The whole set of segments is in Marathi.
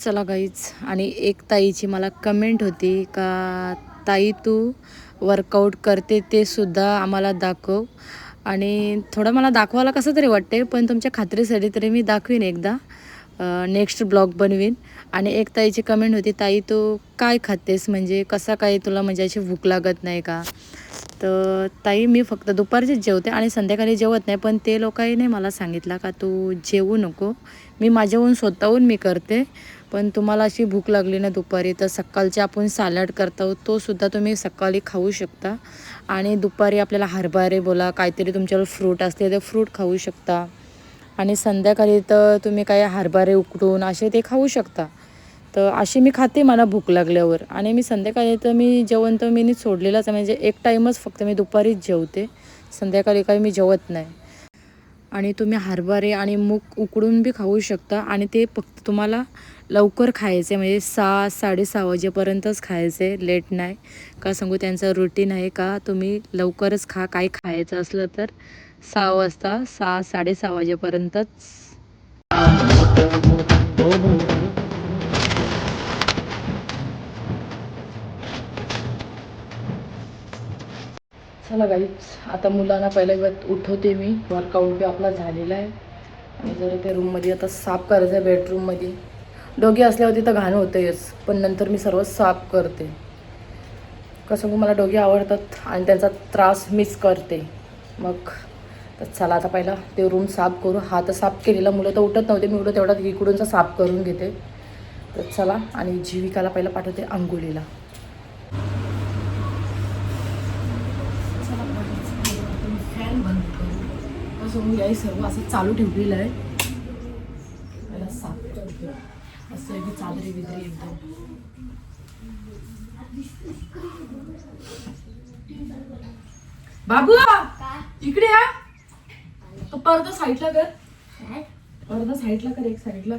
चला गाईच आणि एक ताईची मला कमेंट होती का ताई तू वर्कआउट करते ते सुद्धा आम्हाला दाखव. आणि थोडं मला दाखवायला कसं तरी वाटते पण तुमच्या खात्रीसाठी तरी मी दाखवीन एकदा. नेक्स्ट ब्लॉग बनवीन. आणि एक ताईची कमेंट होती ताई तू काय खातेस? म्हणजे कसा काय तुला म्हणजे अशी भूक लागत नाही का? तर ताई मी फक्त दुपारचीच जेवते आणि संध्याकाळी जेवत नाही पण ते लोकांनी मला सांगितलं का तू जेवू नको. मी माझ्याहून स्वतःहून मी करते पण तुम्हाला अशी भूक लागली ना दुपारी तर सकाळचे आपण सॅलड करतो तो सुद्धा तुम्ही सकाळी खाऊ शकता. आणि दुपारी आपल्याला हरभरे बोला काहीतरी तुमच्यावर फ्रूट असते ते फ्रूट खाऊ शकता. आणि संध्याकाळी तर तुम्ही काय हरभरे उकडून असे ते खाऊ शकता. तर अशी मी खाते मला भूक लागल्यावर. आणि मी संध्याकाळी तर मी जेवण तर मी सोडलेलंच आहे. म्हणजे एक टाईमच फक्त मी दुपारीच जेवते. संध्याकाळी काही मी जेवत नाही. आणि तुम्ही हरभरे आणि मूग उकडून बी खाऊ शकता. आणि ते फक्त तुम्हाला लवकर खायचे. म्हणजे सहा साडेसहा वाजेपर्यंतच खायचे. लेट नाही. का सांगू त्यांचं रुटीन आहे का? तुम्ही लवकरच खा. काही खायचं असलं तर. सहा वाजता सहा साडेसहा वाजेपर्यंतच. चला गाईच आता मुलांना पहिल्या वेळात उठवते मी. वर्कआउट बी आपला झालेला आहे. आणि जर त्या रूममध्ये आता साफ करायचं आहे बेडरूममध्ये डोगी असल्यावरती तर घाण होतेच पण नंतर मी सर्व साफ करते. कसं मला डोगे आवडतात आणि त्यांचा त्रास मिस करते. मग तर चला आता पहिला ते रूम साफ करू. हा तर साफ केलेला मुलं तर उठत नव्हते. मी उठत तेवढ्यात इकडूनचा साफ करून घेते. तर चला आणि जीविकाला पहिला पाठवते अंघोळीला फॅन बंद करू असं मी सर्व असं चालू ठेवलेलं आहे पहिला साफ करते असं आहे की चादरी बिदरी एकदम बाबू! इकडे या. पडदा साईडला कर. पडदा साईडला कर एक साईडला.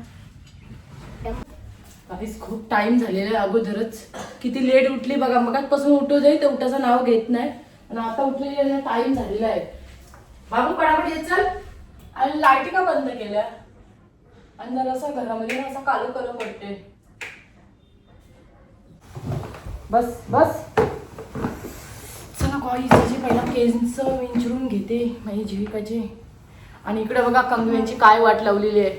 खूप टाइम झालेला आहे अगोदरच. किती लेट उठली बघा मगाचपासून उठू दे तर उठाचं नाव घेत नाही. आणि आता उठलेली टाइम झालेला आहे. बाबू पडापट येत चल. आणि लाईटी का बंद केल्या? आणि जरासा घरामध्ये ना असा कालू करू पडते बस बस. चला कॉईची पहिला केस विंचरून घेते माझी जीविकाची. आणि इकडे बघा कंगव्यांची काय वाट लावलेली आहे.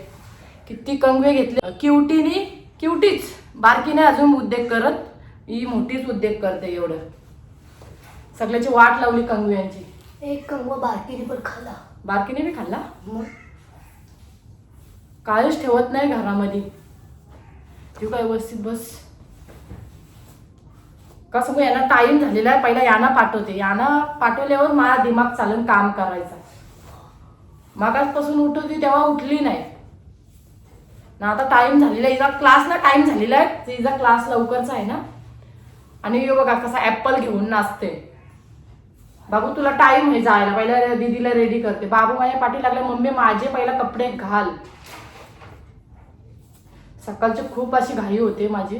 किती कंगवे घेतले. क्युटीनी क्युटीच. बारकीने अजून उद्योग करत ही मोठीच उद्योग करते एवढं. सगळ्याची वाट लावली कंगव्यांची. एक कंगवा बारकीने पण खाला बारकीने बी खाल्ला? काहीच ठेवत नाही घरामध्ये. तू काय व्यवस्थित? बस. का सांगू यांना टाइम झालेला आहे. पहिला यांना पाठवते. यांना पाठवल्यावर माझा दिमाग चालून काम करायचा. मागासपासून उठवते तेव्हा उठली नाही. ना आता टाइम झालेला आहे. हिचा क्लासला टाइम झालेला आहे. हिचा क्लास लवकरचा आहे ना. आणि बघा कसा ऍपल घेऊन नाचते. बाबू तुला टाइम आहे जायला. पहिला दीदीला रेडी करते. बाबू माझ्या पाठी लागले. मम्मी माझे पहिला कपडे घाल. सकाळची खूप अशी घाई होते माझी.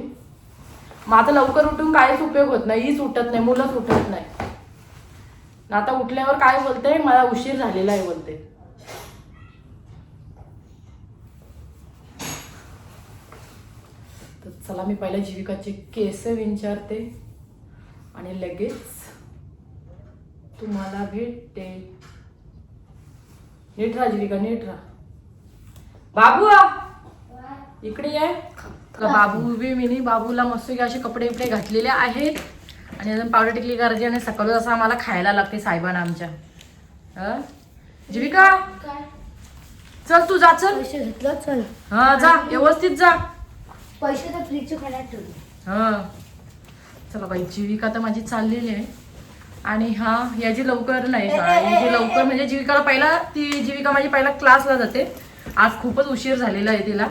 माझं लवकर उठून काहीच उपयोग होत नाही. हीच उठत नाही. मुलंच उठत नाही. ना आता उठल्यावर काय बोलते? मला उशीर झालेला आहे बोलते. तर चला मी पहिल्या जीविकाचे केस विचारते. आणि लगेच तुम्हाला भेटते. नीट राहा जीविका नीट राहा. बाबू इकडे ये. तर बाबू बी मिनी बाबूला मस्त असे कपडे बिपडे घातलेले आहेत. आणि अजून पावडर टिकली करायची आणि सकाळी असं आम्हाला खायला लागते साहेबांना आमच्या. हं? जीविका? चल तू जा चल. पैसे घेतलं? चल. हा जा. व्यवस्थित जा. पैसे तर फ्रीजच्या खाण्यात ठेवले. हा. चला बाई जीविका तर माझी चाललेली आहे. आणि हा याची लवकर नाही शाळा याची लवकर म्हणजे जीविकाला पहिला ती जीविका माझी पहिला क्लासला जाते. आज खूपच उशीर झालेला आहे तिला.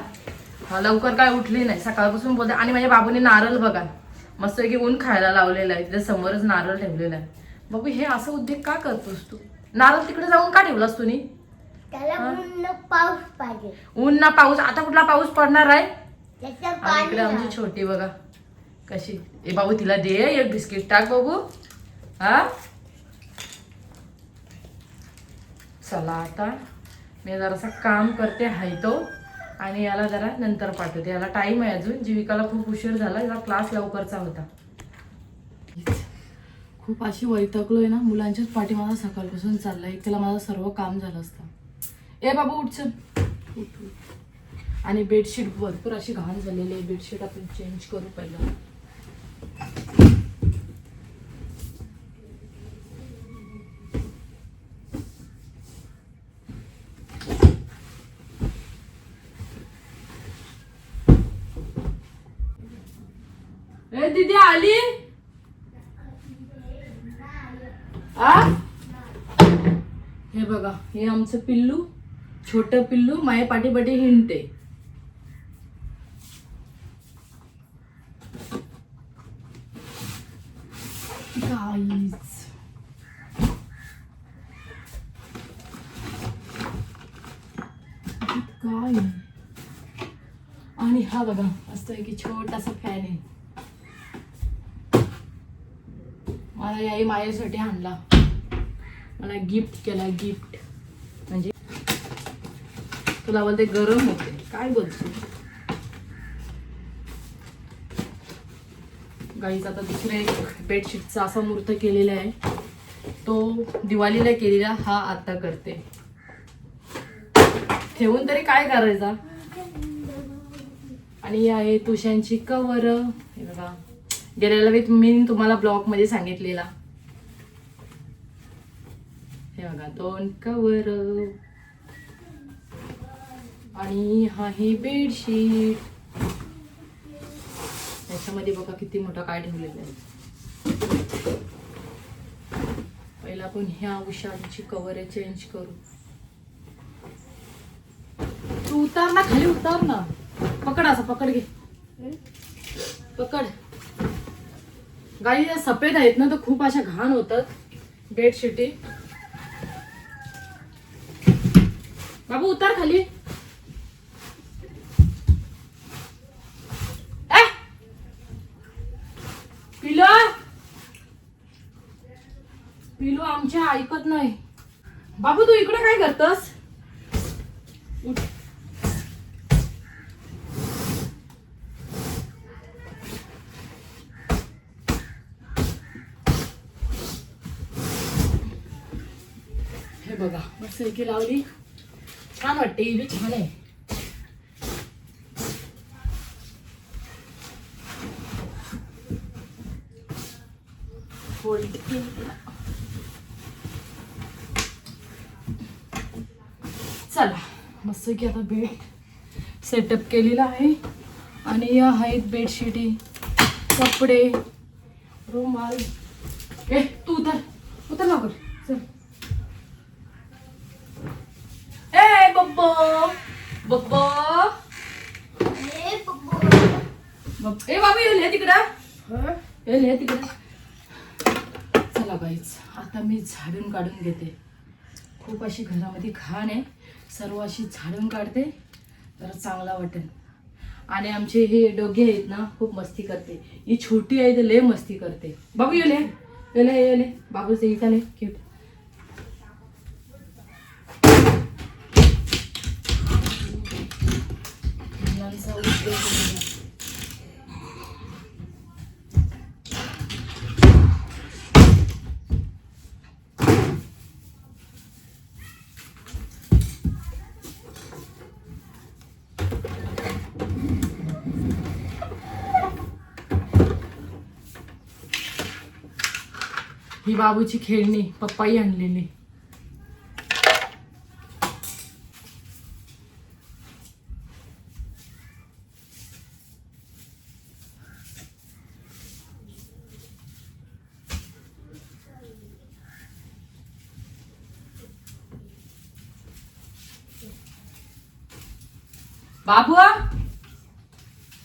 हा, लवकर काय उठली नाही. सकाळपासून बोलते. आणि माझ्या बाबूने नारळ बघा. मस्त की ऊन खायला लावलेलं आहे. तिच्या समोरच नारळ ठेवलेला आहे. बाबू हे असं उद्योग का करतोस तू? नारळ तिकडे जाऊन का ठेवलास तुम्ही? त्याला पाऊस पाहिजे. ऊन ना पाऊस. आता कुठला पाऊस पडणार आहे? आणि इकडे आमची छोटी बघा. कशी? ए बाबू तिला दे एक बिस्किट. टाक बाबू. हा? चला आता. मी जरासं काम करते हाय तो आणि याला जरा नंतर पाठवते. याला टाइम आहे अजून. जीविकाला खूप उशीर झाला. याला क्लास लवकरचा होता. खूप अशी वैतकलोय ना. मुलांच्याच पाठी माझा सकाळपासून चाललाय. त्याला माझं सर्व काम झालं असतं. ए बाबू उठ चल. उठ, उठ. आणि बेडशीट भरपूर अशी घाण झालेली आहे. बेडशीट आपण चेंज करू पहिलं. ए दीदी आली? आ? हे बघा हे आमचं पिल्लू छोट पिल्लू माझ्या पाठीपाठी हिंडते गाईज काय? आणि हा बघा असतो की छोटासा फॅन आहे. मला याही माझ्यासाठी आणला. मला गिफ्ट केला गिफ्ट म्हणजे तुला बोलते गरम होते. काय बोलतो? गाईचा आता दुसरे एक बेडशीटचा असा मूर्त केलेला आहे. तो दिवाळीला केलेला हा आता करते. ठेवून तरी काय करायचा? आणि आहे तुशांची कवर हे बघा. गेलेला वेळी मी तुम्हाला ब्लॉगमध्ये सांगितलेला. हे बघा दोन कवर आणि हा बेडशीट त्याच्यामध्ये बघा किती मोठा काय ठेवलेलं आहे. पहिला आपण ह्या उशांची कवर चेंज करू. तू उतर ना खाली उतर ना. पकड असं पकड घे. पकड. गाई या सफेद आहेत ना तर खूप अशा घाण होतात. बेडशिटी बाबू उतार खाली. ए! पिलो! पिलो आमच्या ऐकत नाही. बाबू तू इकडे काय करतस? बघा लावली. छान वाटते ही बी छान आहे. चला मस्त की आता बेड सेटअप केलेला आहे. आणि या आहेत बेडशीटी कपडे रुमाल. ए तू उतर उतर लवकर चल ए बब्बो बब्बो ए, पप्पू. बब- ए बाबू ये लिह तिकडं ये लिह तिकडं. चला बाईच आता मी झाडून काढून घेते. खूप अशी घरामध्ये घाण आहे. सर्व अशी झाडून काढते. तर चांगला वाटेल. आणि आमचे हे डोगे आहेत ना खूप मस्ती करते. ही छोटी आहे तर लय मस्ती करते. बाबू येले येले येले बाबूचे इथं क्यूट मुलांचा ही बाबूची खेळणी पप्पाही आणलेली. बाबू?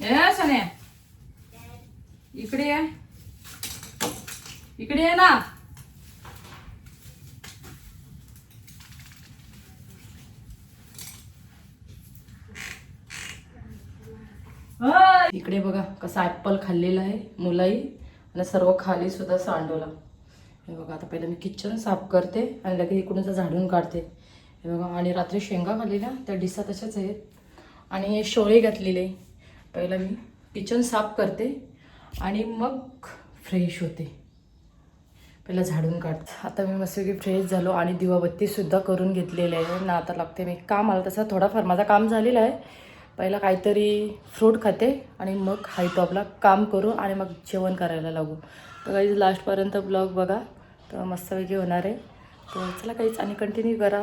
ए सने इकडे ये. इकडे ये ना. इकडे बघा कसा ॲप्पल खाल्लेला आहे मुलाई आणि सर्व खाली सुद्धा सांडवला हे बघा आता पहिलं मी किचन साफ करते आणि लगेच इकडून झाडून काढते. हे बघा आणि रात्री शेंगा खाल्लेल्या त्या डिसा तशाच आहेत. आणि हे शोळे घातलेले. पहिलं मी किचन साफ करते आणि मग फ्रेश होते. पहिला झाडून काढते. आता मी मस्तपैकी फ्रेश झालो आणि दिवाबत्तीसुद्धा करून घेतलेली आहे. ना आता लागते मी काम आलं तसं थोडाफार माझा काम झालेला आहे. पहिला काहीतरी फ्रूट खाते आणि मग हाय आपला काम करू आणि मग जेवण करायला लागू. तर काही लास्टपर्यंत ब्लॉग बघा. तर मस्तपैकी होणार आहे. तर चला काहीच आणि कंटिन्यू करा.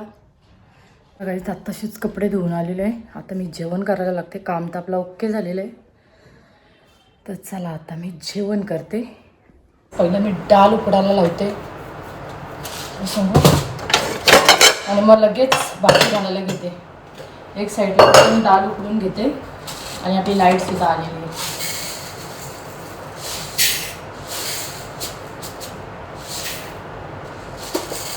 काहीच आत्ताशीच कपडे धुवून आलेले आहे. आता मी जेवण करायला लागते. काम तर आपलं ओके झालेलं आहे. तर चला आता मी जेवण करते. पहिलं मी डाळ उकडायला लावते. आणि मग लगेच बाकी घालायला घेते. एक साईडला पण डाळ उकडून घेते आणि आपली लाईटसुद्धा आलेली आहे.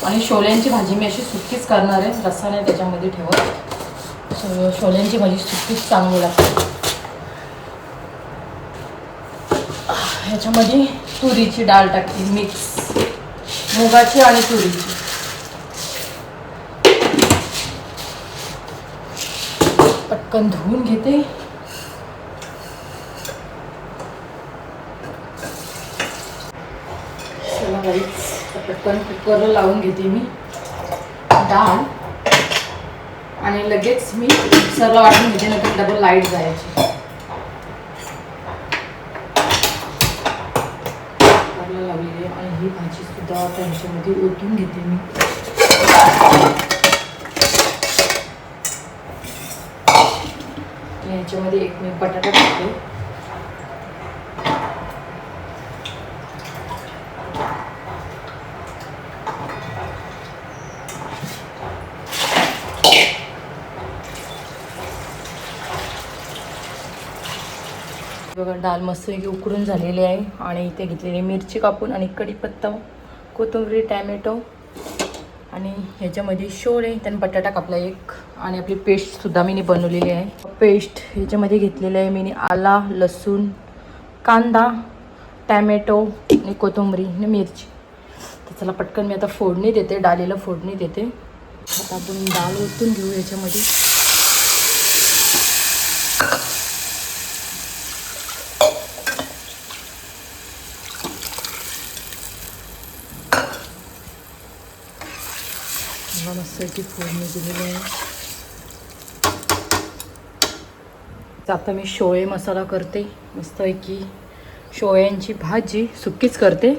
आणि शोल्यांची भाजी मी अशी सुकीच करणार आहे. रस्सा नाही त्याच्यामध्ये ठेवत. शो शोल्यांची भाजी सुकीच चांगली लागते. ह्याच्यामध्ये तुरीची डाळ टाकते मिक्स मुगाची आणि तुरीची. पटकन धुवून घेते. पटकन कुकरला लावून घेते मी. डाळ. आणि लगेच मी मिक्सरला वाटून घेते नंतर डबल लाइट जायची. कुकरला लावलेली आहे. आणि ही भाजी सुद्धा त्यांच्यामध्ये ओतून घेते मी. आणि ह्याच्यामध्ये एक मी बटाटा टाकते. बघा डाळ मस्तपैकी उकडून झालेली आहे. आणि इथे घेतलेली मिरची कापून आणि कढीपत्ता कोथिंबीर टॅमॅटो. आणि ह्याच्यामध्ये शोळे त्यानं बटाटा कापला एक. आणि आपली पेस्टसुद्धा मी बनवलेली आहे. पेस्ट ह्याच्यामध्ये घेतलेली आहे मी आला लसूण कांदा टॅमॅटो आणि कोथिंबरी आणि मिरची. तर चला पटकन मी आता फोडणी देते डाळीला फोडणी देते. आता आपण डाळ ओतून घेऊ याच्यामध्ये मला फोडणी दिलेली आहे आता मी शोळे मसाला करते मस्तपैकी शोळ्यांची भाजी सुक्कीच करते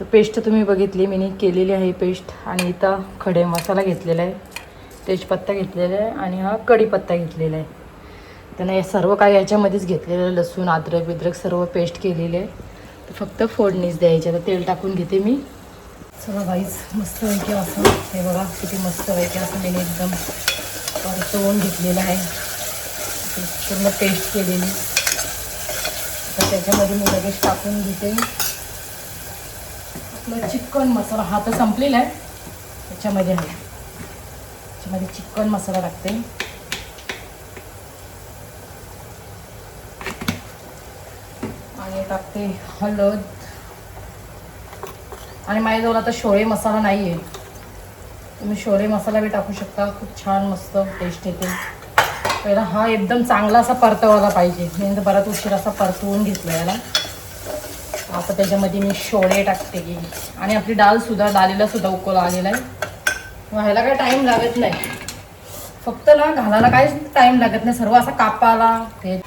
तर पेस्ट तुम्ही बघितली मी केलेली आहे पेस्ट आणि इथं खडे मसाला घेतलेला आहे तेजपत्ता घेतलेला आहे आणि हा कढीपत्ता घेतलेला आहे त्यांना हे सर्व काही याच्यामध्येच घेतलेलं आहे लसूण अद्रक बिद्रक सर्व पेस्ट केलेले आहे तर फक्त फोडणीच द्यायची आता तेल टाकून घेते मी चला गाईज मस्त पैकी असं. हे बघा किती मस्त पैकी असं मी एकदम परतवून घेतलेलं आहे. पूर्ण पेस्ट केलेली. तर त्याच्यामध्ये मी लगेच टाकून घेते आपलं चिकन मसाला हा तर संपलेला आहे. त्याच्यामध्ये आहे. त्याच्यामध्ये चिकन मसाला टाकते. आणि टाकते हळद. आणि माझ्याजवळ आता शोळे मसाला नाही आहे तुम्ही शोळे मसाला बी टाकू शकता. खूप छान मस्त टेस्ट येते. पहिला हा एकदम चांगला असा परतवायला पाहिजे. मी तर बराच उशीर असा परतवून घेतला याला. आता त्याच्यामध्ये मी शोळे टाकते. की आणि आपली डाळसुद्धा डाळीला सुद्धा उकळा आलेला आहे. व्हायला काय टाईम लागत नाही. फक्त ना घालायला काहीच टाईम लागत नाही. सर्व असा कापाला ते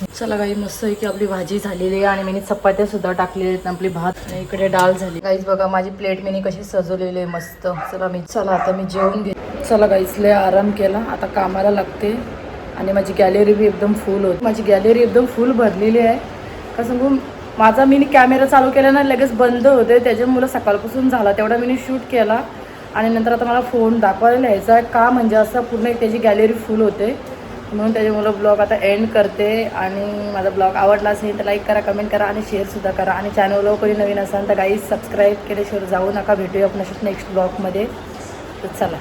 चला गाई मस्त आहे की आपली भाजी झालेली आहे आणि मी चपात्या सुद्धा टाकलेल्या आहेत आपली भात. आणि इकडे डाळ झाली. काहीच बघा माझी प्लेट मी कशी सजवलेली आहे मस्त. चला मी चला आता मी जेवून घे चला काहीच लय आराम केला. आता कामाला लागते आणि माझी गॅलरी बी एकदम फुल होती. माझी गॅलरी एकदम फुल भरलेली आहे. का सांगू माझा मी कॅमेरा चालू केला ना लगेच बंद होते त्याच्यामुळं सकाळपासून झाला. तेवढा मी शूट केला आणि नंतर आता मला फोन दाखवायला लिहायचा आहे. का म्हणजे असं पूर्ण एक त्याची गॅलरी फुल होते. म्हणून त्याच्यामुळं ब्लॉग आता एंड करते आणि माझा ब्लॉग आवडला असेल तर लाईक करा कमेंट करा आणि शेअरसुद्धा करा. आणि चॅनलवर कोणी नवीन असाल तर गाईज सबस्क्राईब केल्याशिवाय जाऊ नका. भेटूया आपण नेक्स्ट ब्लॉगमध्ये तर चला.